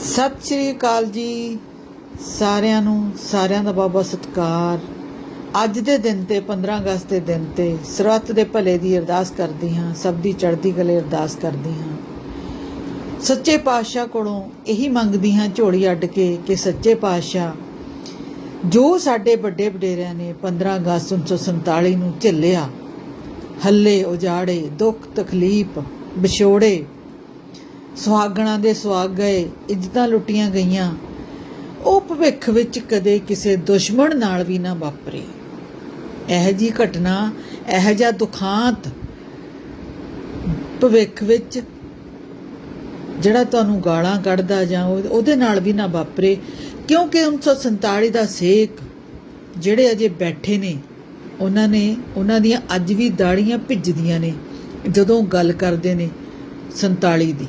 ਸਤਿ ਸ਼੍ਰੀ ਅਕਾਲ ਜੀ। ਸਾਰਿਆਂ ਨੂੰ, ਸਾਰਿਆਂ ਦਾ ਬਾਬਾ ਸਤਿਕਾਰ। ਅੱਜ ਦੇ ਦਿਨ ਤੇ 15 ਅਗਸਤ ਦੇ ਦਿਨ ਤੇ ਸਰਬੱਤ ਦੇ ਭਲੇ ਦੀ ਅਰਦਾਸ ਕਰਦੀ ਹਾਂ, ਸਭ ਦੀ ਚੜ੍ਹਦੀ ਕਲੇ ਅਰਦਾਸ ਕਰਦੀ ਹਾਂ। ਸੱਚੇ ਪਾਤਸ਼ਾਹ ਕੋਲੋਂ ਇਹੀ ਮੰਗਦੀ ਹਾਂ ਝੋਲੀ ਅੱਡ ਕੇ ਕਿ ਸੱਚੇ ਪਾਤਸ਼ਾਹ, ਜੋ ਸਾਡੇ ਵੱਡੇ ਵਡੇਰਿਆਂ ਨੇ 15 ਅਗਸਤ 1947 ਨੂੰ ਝੱਲਿਆ, ਹੱਲੇ ਉਜਾੜੇ ਦੁੱਖ ਤਕਲੀਫ, ਵਿਛੋੜੇ ਸੁਹਾਗਣਾ ਦੇ ਸੁਹਾਗ ਗਏ, ਇੱਜ਼ਤਾਂ ਲੁੱਟੀਆਂ ਗਈਆਂ। ਉਹ ਭਵਿੱਖ ਵਿੱਚ ਕਦੇ ਕਿਸੇ ਦੁਸ਼ਮਣ ਨਾਲ ਵੀ ਨਾ ਵਾਪਰੇ। ਇਹ ਜੀ ਘਟਨਾ, ਇਹ ਜਿਹਾ ਦੁਖਾਂਤ ਭਵਿੱਖ ਵਿੱਚ ਜਿਹੜਾ ਤੁਹਾਨੂੰ ਗਾਲਾਂ ਕੱਢਦਾ ਜਾਂ ਉਹ- ਉਹਦੇ ਨਾਲ ਵੀ ਨਾ ਵਾਪਰੇ। ਕਿਉਂਕਿ 1947 ਦਾ ਸੇਕ ਜਿਹੜੇ ਅਜੇ ਬੈਠੇ ਨੇ, ਉਹਨਾਂ ਨੇ, ਉਹਨਾਂ ਦੀਆਂ ਅੱਜ ਵੀ ਦਾੜੀਆਂ ਭਿੱਜਦੀਆਂ ਨੇ, ਜਦੋਂ ਗੱਲ ਕਰਦੇ ਨੇ 47 ਦੀ।